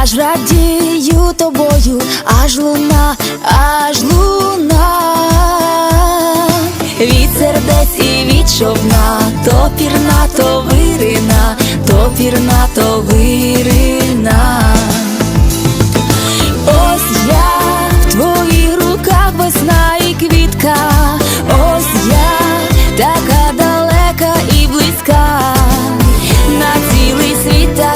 Я ж радію тобою, аж луна, аж луна, від сердець і від човна, то пірна, то вирина, то пірна, то вирина. Ось я в твоїх руках весна і квітка, ось я така далека і близька, на цілий світ.